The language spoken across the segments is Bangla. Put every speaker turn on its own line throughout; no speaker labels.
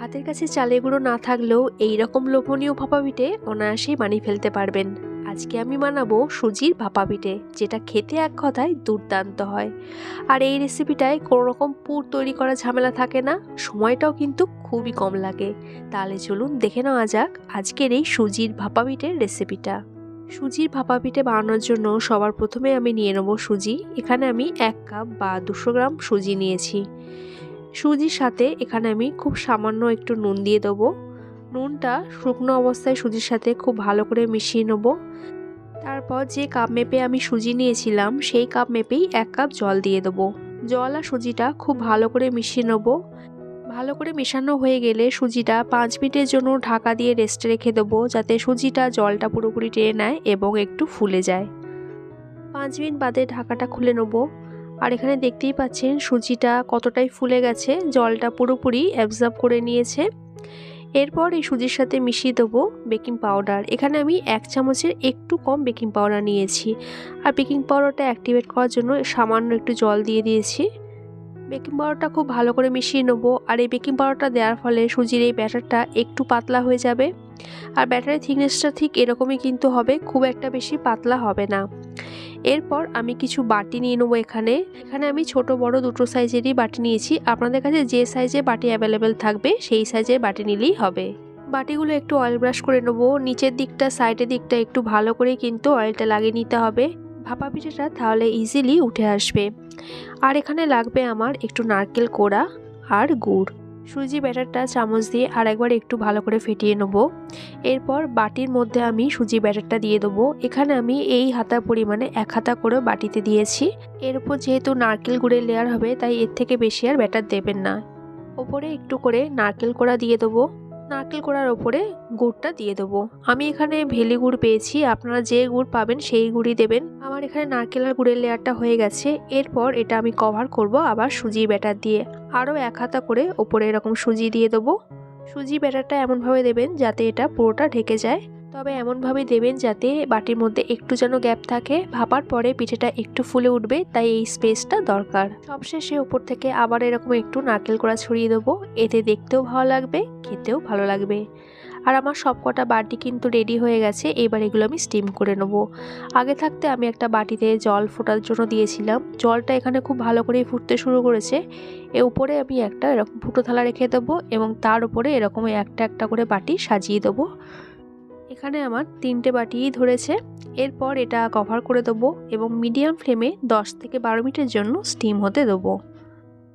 হাতের কাছে চালে গুঁড়ো না থাকলেও এই রকম লোভনীয় ভাপা পিঠে অনায়াসেই বানিয়ে ফেলতে পারবেন। আজকে আমি বানাবো সুজির ভাপা পিঠে, যেটা খেতে এক কথায় দুর্দান্ত হয়। আর এই রেসিপিটায় কোনো রকম পুর তৈরি করা ঝামেলা থাকে না, সময়টাও কিন্তু খুবই কম লাগে। তাহলে চলুন দেখে নেওয়া যাক আজকের এই সুজির ভাপা পিঠের রেসিপিটা সুজির ভাপা পিঠে বানানোর জন্য সবার প্রথমে আমি নিয়ে নেব সুজি। এখানে আমি এক কাপ বা দুশো গ্রাম সুজি নিয়েছি। সুজির সাথে এখানে আমি খুব সামান্য একটু নুন দিয়ে দেবো। নুনটা শুকনো অবস্থায় সুজির সাথে খুব ভালো করে মিশিয়ে নেব। তারপর যে কাপ মেপে আমি সুজি নিয়েছিলাম, সেই কাপ মেপেই এক কাপ জল দিয়ে দেবো। জল আর সুজিটা খুব ভালো করে মিশিয়ে নেব। ভালো করে মেশানো হয়ে গেলে সুজিটা পাঁচ মিনিটের জন্য ঢাকা দিয়ে রেস্টে রেখে দেবো, যাতে সুজিটা জলটা পুরোপুরি টেনে নেয় এবং একটু ফুলে যায়। পাঁচ মিনিট বাদে ঢাকাটা খুলে নেব। আর এখানে দেখতেই পাচ্ছেন সুজিটা কতটাই ফুলে গেছে, জলটা পুরোপুরি অ্যাবজর্ব করে নিয়েছে। এরপর এই সুজির সাথে মিশিয়ে দেবো বেকিং পাউডার এখানে আমি এক চামচের একটু কম বেকিং পাউডার নিয়েছি। আর বেকিং পাউডারটা অ্যাক্টিভেট করার জন্য সামান্য একটু জল দিয়ে দিয়েছি। বেকিং পাউডারটা খুব ভালো করে মিশিয়ে নেব। আর এই বেকিং পাউডারটা দেওয়ার ফলে সুজির এই ব্যাটারটা একটু পাতলা হয়ে যাবে। আর ব্যাটারের থিকনেসটা ঠিক এরকমই কিন্তু হবে, খুব একটা বেশি পাতলা হবে না। এরপর আমি কিছু বাটি নিয়ে নেব এখানে। এখানে আমি ছোট বড় দুটো সাইজেরই বাটি নিয়েছি। আপনাদের কাছে যে সাইজে বাটি অ্যাভেলেবেল থাকবে, সেই সাইজের বাটি নিলেই হবে। বাটিগুলো একটু অয়েল ব্রাশ করে নেব। নিচের দিকটা সাইডের দিকটা একটু ভালো করে কিন্তু অয়েলটা লাগিয়ে নিতে হবে। ভাপা পিঠেটা তাহলে ইজিলি উঠে আসবে। আর এখানে লাগবে আমার একটু নারকেল কোড়া আর গুড়। সুজি ব্যাটারটা চামচ দিয়ে আরেকবার একটু ভালো করে ফেটিয়ে নেব। এরপর বাটির মধ্যে আমি সুজি ব্যাটারটা দিয়ে দেবো। এখানে আমি এই হাতা পরিমাণে এক হাতা করে বাটিতে দিয়েছি। এর উপর যেহেতু নারকেল গুড়ের লেয়ার হবে, তাই এর থেকে বেশি আর ব্যাটার দেবেন না। ওপরে একটু করে নারকেল কোড়া দিয়ে দেবো। নারকেল কোড়ার ওপরে গুড়টা দিয়ে দেবো। আমি এখানে ভেলি গুড় পেয়েছি, আপনারা যে গুড় পাবেন সেই গুড়ই দেবেন। আমার এখানে নারকেল আর গুড়ের লেয়ারটা হয়ে গেছে, এরপর এটা আমি কভার করব আবার সুজি ব্যাটার দিয়ে। আরও এক হাতা করে ওপরে এরকম সুজি দিয়ে দেবো। সুজি ব্যাটারটা এমনভাবে দেবেন যাতে এটা পুরোটা ঢেকে যায়। তবে এমনভাবে দেবেন যাতে বাটির মধ্যে একটু যেন গ্যাপ থাকে। ভাপার পরে পিঠেটা একটু ফুলে উঠবে, তাই এই স্পেসটা দরকার। সবশেষে ওপর থেকে আবার এরকম একটু নারকেল করা ছড়িয়ে দেবো। এতে দেখতেও ভালো লাগবে, খেতেও ভালো লাগবে। আর আমার সব কটা বাটি কিন্তু রেডি হয়ে গেছে, এবার এগুলো আমি স্টিম করে নেব। আগে থাকতে আমি একটা বাটিতে জল ফোটার জন্য দিয়েছিলাম। জলটা এখানে খুব ভালো করে ফুটতে শুরু করেছে। এ উপরে আমি একটা এরকম ফুটো থালা রেখে দেবো এবং তার উপরে এরকম একটা একটা করে বাটি সাজিয়ে দেবো। এখানে আমার তিনটে বাটিই ধরেছে। এরপর এটা কভার করে দেবো এবং মিডিয়াম ফ্লেমে 10 থেকে বারো মিনিটের জন্য স্টিম হতে দেবো।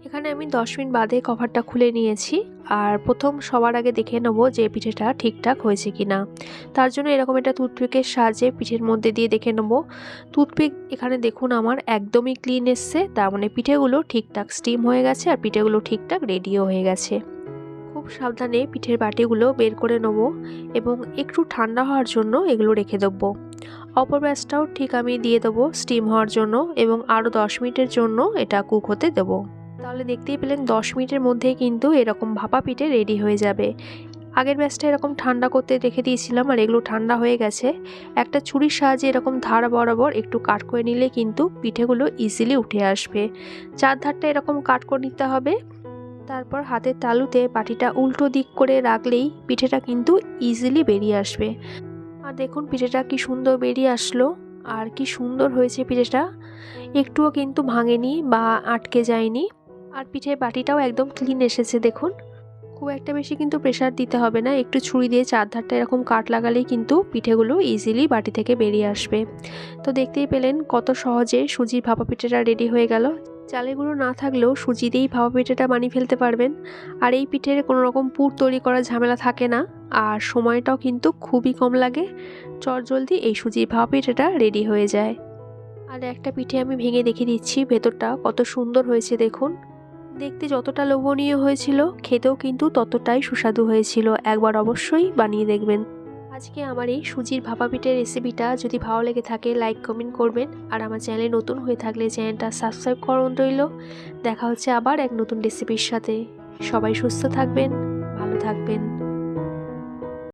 এখানে আমি 10 মিনিট বাদে কভারটা খুলে নিয়েছি আর প্রথম সবার আগে দেখে নেব যে পিঠেটা ঠিকঠাক হয়েছে কি না তার জন্য এরকম একটা টুথপিকের সাহায্যে পিঠের মধ্যে দিয়ে দেখে নেব। টুথপিক এখানে দেখুন আমার একদমই ক্লিন এসছে, তার মানে পিঠেগুলো ঠিকঠাক স্টিম হয়ে গেছে আর পিঠেগুলো ঠিকঠাক রেডিও হয়ে গেছে। সাবধানে পিঠের বাটিগুলো বের করে নেব এবং একটু ঠান্ডা হওয়ার জন্য এগুলো রেখে দেবো। অপর ব্যাসটাও ঠিক আমি দিয়ে দেবো স্টিম হওয়ার জন্য এবং আরও দশ মিনিটের জন্য এটা কুক হতে দেবো। তাহলে দেখতেই পেলেন দশ মিনিটের মধ্যেই কিন্তু এরকম ভাপা পিঠে রেডি হয়ে যাবে। আগের ব্যাসটা এরকম ঠান্ডা করতে রেখে দিয়েছিলাম আর এগুলো ঠান্ডা হয়ে গেছে। একটা ছুরির সাহায্যে এরকম ধার বরাবর একটু কাট করে নিলে কিন্তু পিঠেগুলো ইজিলি উঠে আসবে। চার ধারটা এরকম কাট করে নিতে হবে। তারপর হাতের তালুতে বাটিটা উল্টো দিক করে রাখলেই পিঠেটা কিন্তু ইজিলি বেরিয়ে আসবে। আর দেখুন পিঠেটা কি সুন্দর বেরিয়ে আসলো, আর কি সুন্দর হয়েছে পিঠেটা। একটুও কিন্তু ভাঙেনি বা আটকে যায়নি। আর পিঠের বাটিটাও একদম ক্লিন এসেছে, দেখুন। খুব একটা বেশি কিন্তু প্রেশার দিতে হবে না, একটু ছুরি দিয়ে চার ধারটা এরকম কাট লাগালেই কিন্তু পিঠেগুলো ইজিলি বাটি থেকে বেরিয়ে আসবে। তো দেখতেই পেলেন কত সহজে সুজির ভাপা পিঠেটা রেডি হয়ে গেল। চালের গুঁড়ো না থাকলেও সুজি দিয়েই ভাপা পিঠেটা বানিয়ে ফেলতে পারবেন। আর এই পিঠের কোনো রকম পুর তৈরি করার ঝামেলা থাকে না। আর সময়টাও কিন্তু খুবই কম লাগে। চটজলদি এই সুজির ভাপা পিঠেটা রেডি হয়ে যায়। আর একটা পিঠে আমি ভেঙে দেখে দিচ্ছি, ভেতরটা কত সুন্দর হয়েছে দেখুন। দেখতে যতটা লোভনীয় হয়েছিল, খেতেও কিন্তু ততটাই সুস্বাদু হয়েছিল। একবার অবশ্যই বানিয়ে দেখবেন। আজকে আমার এই সুজির ভাপা পিঠের রেসিপিটা যদি ভালো লেগে থাকে লাইক কমেন্ট করবেন। আর আমার চ্যানেলে নতুন হয়ে থাকলে চ্যানেলটা সাবস্ক্রাইব করুন রইল। দেখা হচ্ছে আবার এক নতুন রেসিপির সাথে। সবাই সুস্থ থাকবেন, ভালো থাকবেন।